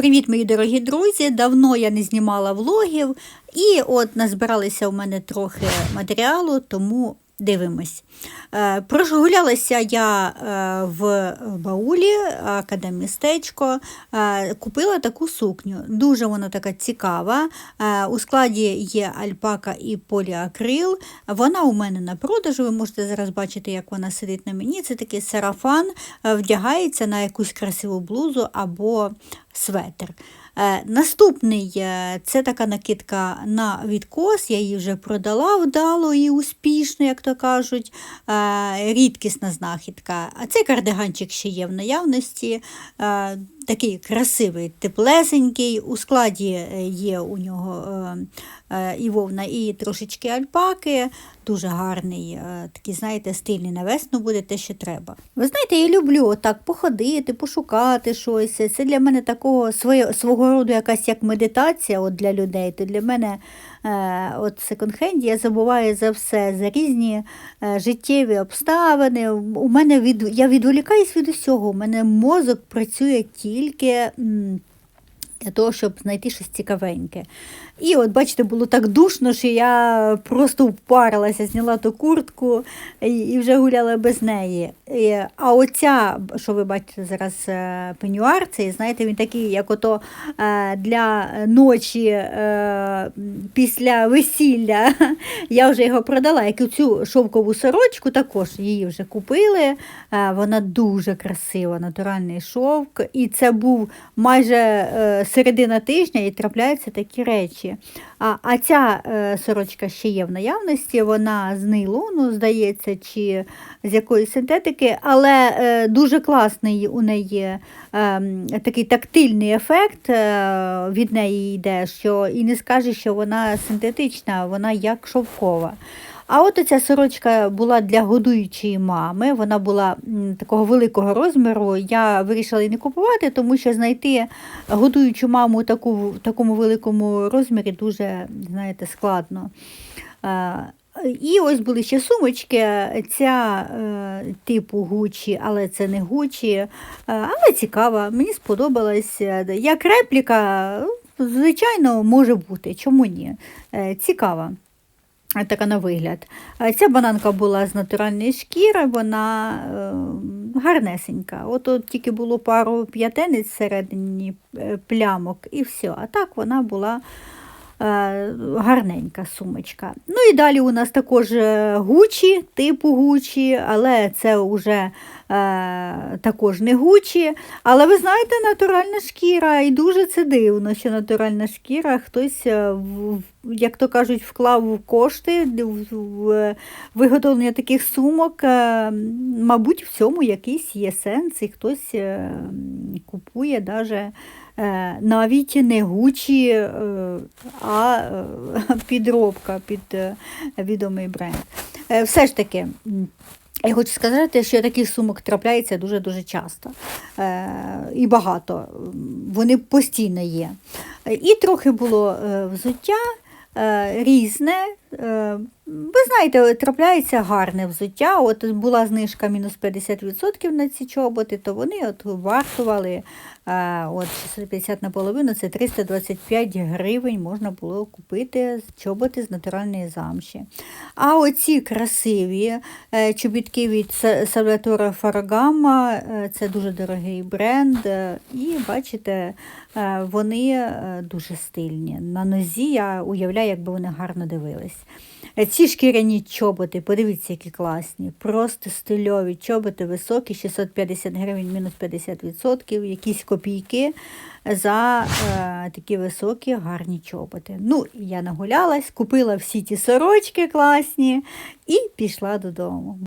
Привіт, мої дорогі друзі! Давно я не знімала влогів, і от назбиралися у мене трохи матеріалу, тому дивимось. Е, Прогулялася я е, в баулі, академістечко, е, купила таку сукню. Дуже вона така цікава. У складі є альпака і поліакрил. Вона у мене на продажу. Ви можете зараз бачити, як вона сидить на мені. Це такий сарафан, вдягається на якусь красиву блузу або светр. Е, Наступний е, це така накидка на відкос, я її вже продала вдало і успішно, як то кажуть. Е, Рідкісна знахідка. А цей кардиганчик ще є в наявності. Такий красивий, теплесенький. У складі е, є у нього е, е, і вовна, і трошечки альпаки. Дуже гарний, такий, знаєте, стильний на весну буде те, що треба. Ви знаєте, я люблю отак походити, пошукати щось. Це для мене такого свого роду якась як медитація от для людей. То для мене от в секонд-хенді я забуваю за все, за різні е, життєві обставини. У мене від, я відволікаюсь від усього. У мене мозок працює тільки. Для того, щоб знайти щось цікавеньке. І от, бачите, було так душно, що я просто впарилася, зняла ту куртку і, вже гуляла без неї. А оця, що ви бачите зараз е, пенюар, цей, знаєте, він такий, як ото е, для ночі е, після весілля. Я вже його продала, як і цю шовкову сорочку, також її вже купили. Вона дуже красива, натуральний шовк. І це був майже середина тижня і трапляються такі речі. А, а ця е, сорочка ще є в наявності, вона з нейлону, здається, чи з якоїсь синтетики, але е, дуже класний у неї е, такий тактильний ефект від неї йде, що і не скажеш, що вона синтетична, вона як шовкова. А от ця сорочка була для годуючої мами, вона була такого великого розміру. Я вирішила її не купувати, тому що знайти годуючу маму таку, в такому великому розмірі дуже, знаєте, складно. І ось були ще сумочки, ця е, типу Гучі, але це не Гучі, е, але цікава, мені сподобалась. Як репліка, звичайно, може бути, чому ні? Е, Цікава. Така на вигляд. Ця бананка була з натуральної шкіри, вона е, гарнесенька. От, тільки було пару п'ятениць всередині е, плямок і все. А так вона була е, гарненька сумочка. Ну і далі у нас також гучі, типу гучі, але це вже також не гучі. Але ви знаєте, натуральна шкіра, і дуже це дивно, що натуральна шкіра хтось, е, як то кажуть, вклав кошти в- в виготовлення таких сумок. Е, Мабуть, в цьому якийсь є сенс, і хтось е, купує е, навіть не гучі, е, а е, підробка під е, відомий бренд. Е, Все ж таки. Я хочу сказати, що таких сумок трапляється дуже-дуже часто е, і багато. Вони постійно є. І трохи було е, взуття е, різне. Ви знаєте, трапляється гарне взуття. От була знижка мінус 50% на ці чоботи, то вони от вартували е, от 650 на половину, це 325 гривень можна було купити чоботи з натуральної замші. А оці красиві е, чобітки від Са- Salvatore Ferragamo, е, це дуже дорогий бренд. І бачите, вони дуже стильні. На нозі я уявляю, якби вони гарно дивились. Е, Ці шкіряні чоботи, подивіться, які класні, просто стильові чоботи, високі, 650 гривень, мінус 50%, якісь копійки за е, такі високі, гарні чоботи. Ну, я нагулялась, купила всі ті сорочки класні і пішла додому.